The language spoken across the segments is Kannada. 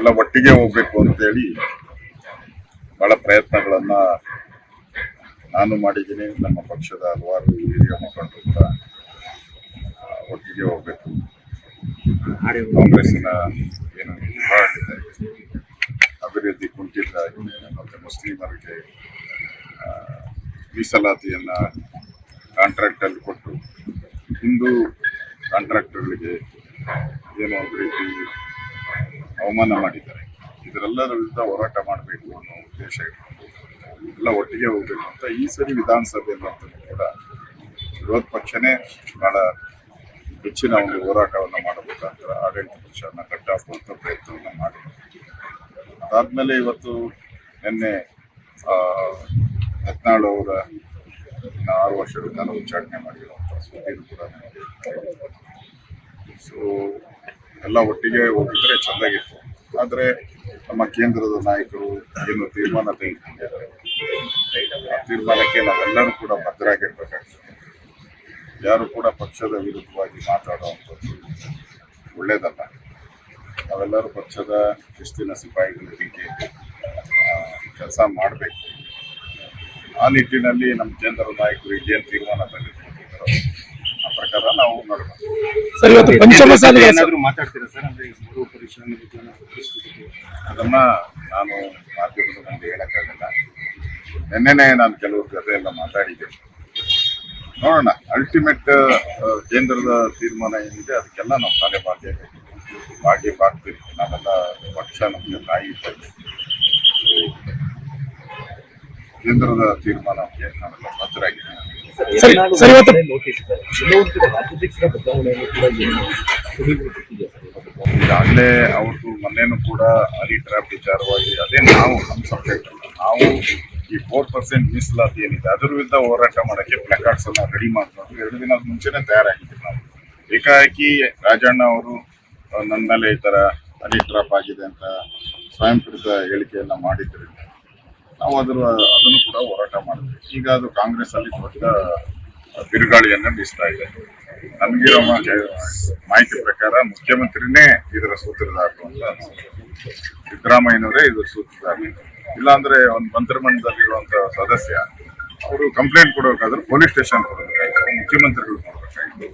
ಎಲ್ಲ ಒಟ್ಟಿಗೆ ಹೋಗ್ಬೇಕು ಅಂತೇಳಿ ಬಹಳ ಪ್ರಯತ್ನಗಳನ್ನ ನಾನು ಮಾಡಿದ್ದೀನಿ. ನಮ್ಮ ಪಕ್ಷದ ಹಲವಾರು ಹಿರಿಯ ಮುಖಂಡರು ಕೂಡ ಒಟ್ಟಿಗೆ ಹೋಗ್ಬೇಕು. ಕಾಂಗ್ರೆಸ್ನ ಏನು ಅಭಿವೃದ್ಧಿ ಕುಂಠಿತ ಮತ್ತು ಮುಸ್ಲಿಮರಿಗೆ ಮೀಸಲಾತಿಯನ್ನ ಕಾಂಟ್ರಾಕ್ಟ್ ಅಲ್ಲಿ ಕೊಟ್ಟು, ಹಿಂದೂ ಕಾಂಟ್ರಾಕ್ಟರ್ಗಳಿಗೆ ಏನೋ ಒಂದು ರೀತಿ ಅವಮಾನ ಮಾಡಿದ್ದಾರೆ. ಇದರೆಲ್ಲರ ವಿರುದ್ಧ ಹೋರಾಟ ಮಾಡಬೇಕು ಅನ್ನೋ ಉದ್ದೇಶ ಇಟ್ಕೊಂಡು ಎಲ್ಲ ಒಟ್ಟಿಗೆ ಹೋಗಬೇಕು ಅಂತ ಈ ಸರಿ ವಿಧಾನಸಭೆಯಲ್ಲಂತೂ ಕೂಡ ವಿರೋಧ ಪಕ್ಷನೇ ಬಹಳ ಹೆಚ್ಚಿನ ಒಂದು ಹೋರಾಟವನ್ನು ಮಾಡಬೇಕಾದ್ರೆ ಆಡಳಿತ ಪಕ್ಷವನ್ನು ಕಟ್ಟಾಕುವಂಥ ಪ್ರಯತ್ನವನ್ನು ಮಾಡಿ. ಅದಾದಮೇಲೆ ಇವತ್ತು ನಿನ್ನೆ ಹದಿನಾಳು ಅವರ ಆರು ವರ್ಷದ ಕಾಲ ಉಚ್ಚಾಟನೆ ಮಾಡಿರುವಂಥ ಸುದ್ದಿನೂ ಕೂಡ ಸೊ ಎಲ್ಲ ಒಟ್ಟಿಗೆ ಹೋಗಿದ್ರೆ ಚೆಂದಾಗಿತ್ತು. ಆದರೆ ನಮ್ಮ ಕೇಂದ್ರದ ನಾಯಕರು ಏನು ತೀರ್ಮಾನ ತೆಗೆದುಕೊಂಡಿದ್ದಾರೆ ಆ ತೀರ್ಮಾನಕ್ಕೆ ನಾವೆಲ್ಲರೂ ಕೂಡ ಬದ್ಧರಾಗಿರ್ಬೇಕಾಗ್ತದೆ ಯಾರು ಕೂಡ ಪಕ್ಷದ ವಿರುದ್ಧವಾಗಿ ಮಾತಾಡುವಂಥದ್ದು ಒಳ್ಳೇದಲ್ಲ. ನಾವೆಲ್ಲರೂ ಪಕ್ಷದ ಶಿಸ್ತಿನ ಸಿಪಾಯಿಗಳ ರೀತಿ ಕೆಲಸ ಮಾಡಬೇಕು. ಆ ನಿಟ್ಟಿನಲ್ಲಿ ನಮ್ಮ ಕೇಂದ್ರ ನಾಯಕರು ಏನು ತೀರ್ಮಾನ ಆ ಪ್ರಕಾರ ನಾವು ನೋಡಬೇಕು ಸರ್ ಇವತ್ತು ಪಂಚಮಸಾಲಿ ಏನಾದ್ರು ಮಾತಾಡ್ತೀರಾ ಸರ್? ಅಂದ್ರೆ ಮೂರು ಮರು ಪರಿಶೀಲನೆ ವಿಧಾನ ಪರಿಸ್ಥಿತಿ ಅದನ್ನ ನಾನು ಮಾಧ್ಯಮದ ಮುಂದೆ ಹೇಳಕ್ಕಾಗಲ್ಲ. ನಿನ್ನೆನೆ ನಾನು ಕೆಲವ್ರ ಜೊತೆ ಎಲ್ಲ ಮಾತಾಡಿದ್ದೆ. ನೋಡೋಣ ಅಲ್ಟಿಮೇಟ್ ಕೇಂದ್ರದ ತೀರ್ಮಾನ ಏನಿದೆ ಅದಕ್ಕೆಲ್ಲ ನಾವು ತಲೆ ಬಾಧ್ಯ ಬಾಗಿ ಬಾಗ್ತೀವಿ. ನಾವೆಲ್ಲ ಪಕ್ಷ ನಮಗೆ ತಾಯಿ ಇದ್ದಂಗೆ ಕೇಂದ್ರದ ತೀರ್ಮಾನಕ್ಕೆ ನಾವೆಲ್ಲ ಬದ್ಧರಾಗಿದ್ದೀವಿ. ಸರಿ ಸರ್ ಇವತ್ತು. ಈಗಾಗಲೇ ಅವ್ರದ್ದು ಮೊನ್ನೆನೂ ಕೂಡ ಅಲ್ಲಿ ಟ್ರ್ಯಾಪ್ ವಿಚಾರವಾಗಿ ಅದೇ ನಾವು ನಮ್ಮ ಸಬ್ಜೆಕ್ಟ್ ಅಲ್ಲ. ನಾವು ಈ ಫೋರ್ ಪರ್ಸೆಂಟ್ ಮೀಸಲಾತಿ ಏನಿದೆ ಅದ್ರ ವಿರುದ್ಧ ಹೋರಾಟ ಮಾಡೋಕ್ಕೆ ಪ್ಲಕಾರ್ಡ್ಸ್ ಅನ್ನ ರೆಡಿ ಮಾಡ್ಕೊಂಡು ಎರಡು ದಿನದ ಮುಂಚೆನೇ ತಯಾರಾಗಿದ್ದೀವಿ ನಾವು. ಏಕಾಏಕಿ ರಾಜಣ್ಣ ಅವರು ನನ್ನ ಮೇಲೆ ಈ ಥರ ಅಡಿ ಟ್ರಾಪ್ ಆಗಿದೆ ಅಂತ ಸ್ವಯಂ ಹೇಳಿಕೆಯನ್ನು ಹೇಳಿಕೆಯನ್ನ ಮಾಡಿದ್ರಿಂದ ನಾವು ಅದರ, ಅದನ್ನು ಕೂಡ ಹೋರಾಟ ಮಾಡಿದ್ವಿ. ಈಗ ಅದು ಕಾಂಗ್ರೆಸ್ ಅಲ್ಲಿ ದೊಡ್ಡ ಬಿರುಗಾಳಿಯನ್ನ ಬೀಸ್ತಾ ಇದೆ. ನಮಗಿರೋ ಮಾಹಿತಿ ಪ್ರಕಾರ ಮುಖ್ಯಮಂತ್ರಿನೇ ಇದರ ಸೂತ್ರಧಾರರು ಅಂತ. ಸಿದ್ದರಾಮಯ್ಯನವರೇ ಇದು ಸೂತ್ರಧಾರ. ಇಲ್ಲಾಂದ್ರೆ ಒಂದು ಮಂತ್ರಿಮಂಡಲದಲ್ಲಿರುವಂತ ಸದಸ್ಯ, ಅವರು ಕಂಪ್ಲೇಂಟ್ ಕೊಡಬೇಕಾದ್ರೆ ಪೊಲೀಸ್ ಸ್ಟೇಷನ್ ಕೊಡಬೇಕಾಗಿತ್ತು ಮುಖ್ಯಮಂತ್ರಿಗಳು ಕೊಡಬೇಕಾಗಿತ್ತು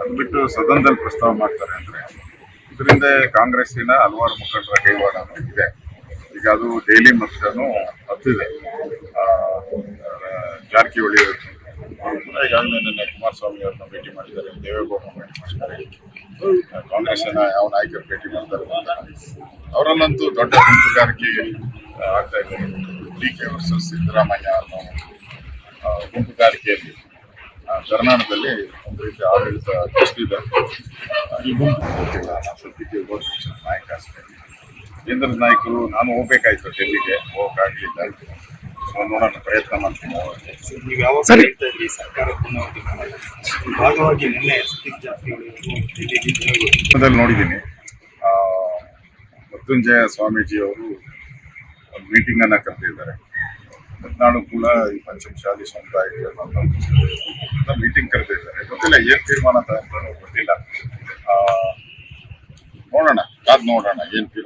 ಅದು ಬಿಟ್ಟು ಸದನದಲ್ಲಿ ಪ್ರಸ್ತಾವ ಮಾಡ್ತಾರೆ ಅಂದ್ರೆ, ಇದರಿಂದ ಕಾಂಗ್ರೆಸ್ಸಿನ ಹಲವಾರು ಮುಖಂಡರ ಕೈವಾಡ ಇದೆ. ಈಗ ಅದು ಡೈಲಿ ಮತದಾನು ಹತ್ತಿದೆ. ಜಾರಕಿಹೊಳಿ ಈಗಾಗಲೇ ನಿನ್ನೆ ಕುಮಾರಸ್ವಾಮಿ ಅವ್ರನ್ನ ಭೇಟಿ ಮಾಡಿದ್ದಾರೆ ದೇವೇಗೌಡರನ್ನ ಭೇಟಿ ಮಾಡಿದ್ದಾರೆ. ಆ, ಕಾಂಗ್ರೆಸ್ಸಿನ ಯಾವ ನಾಯಕರು ಭೇಟಿ ಮಾಡ್ತಾರೆ. ಅವರಲ್ಲಂತೂ ದೊಡ್ಡ ಗುಂಪುಗಾರಿಕೆ ಆಗ್ತಾ ಇದೆ. ಡಿ ಕೆ ವರ್ಸಸ್ ಸಿದ್ದರಾಮಯ್ಯ ಅನ್ನೋ ಗುಂಪುಗಾರಿಕೆಯಲ್ಲಿ ಕರ್ನಾಟಕದಲ್ಲಿ ಒಂದು ರೀತಿ ಆಡಳಿತ ಕಷ್ಟಿದೆ ಈ ಗುಂಪು ಗೊತ್ತಿಲ್ಲ. ನಾವು ಸದ್ಯಕ್ಕೆ ನಾಯಕ ಅಷ್ಟೇ ಕೇಂದ್ರದ ನಾಯಕರು ನಾನು ಹೋಗ್ಬೇಕಾಯ್ತು ಡೆಲ್ಲಿಗೆ ಹೋಗಕ್ಕಾಗಲಿಲ್ಲ. ಸೊ ನೋಡೋಣ ಪ್ರಯತ್ನ ಮಾಡ್ತೀನಿ. ನೀವು ಯಾವಾಗ ಸರಿ. ಹೇಳ್ತಾ ಇದ್ರಿ ಸರ್ಕಾರ ಭಾಗವಾಗಿ ನಿನ್ನೆ ಸತೀಶ್ ಜಾರಕಿಹೊಳಿ ಅವರು ಡೆಲ್ಲಿಗೆ ದೇವೇಗೌಡ ನೋಡಿದ್ದೀನಿ. ಆ, ಮೃತ್ಯುಂಜಯ ಸ್ವಾಮೀಜಿ ಅವರು ಒಂದು ಮೀಟಿಂಗ್ ಅನ್ನ ಕರೆದಿದ್ದಾರೆ. ಹದಿನಾಳು ಕೂಡ ಈ ಪಂಚಮಶಾಲಿ ಸಮುದಾಯಕ್ಕೆ ಮೀಟಿಂಗ್ ಕರೆದಿದ್ದಾರೆ. ಗೊತ್ತಿಲ್ಲ ಏನ್ ತೀರ್ಮಾನ ಅಂತ ಗೊತ್ತಿಲ್ಲ. ಆ, ನೋಡೋಣ ಕಾದ್ ನೋಡೋಣ ಏನ್ ತೀರ್ಮಾನ.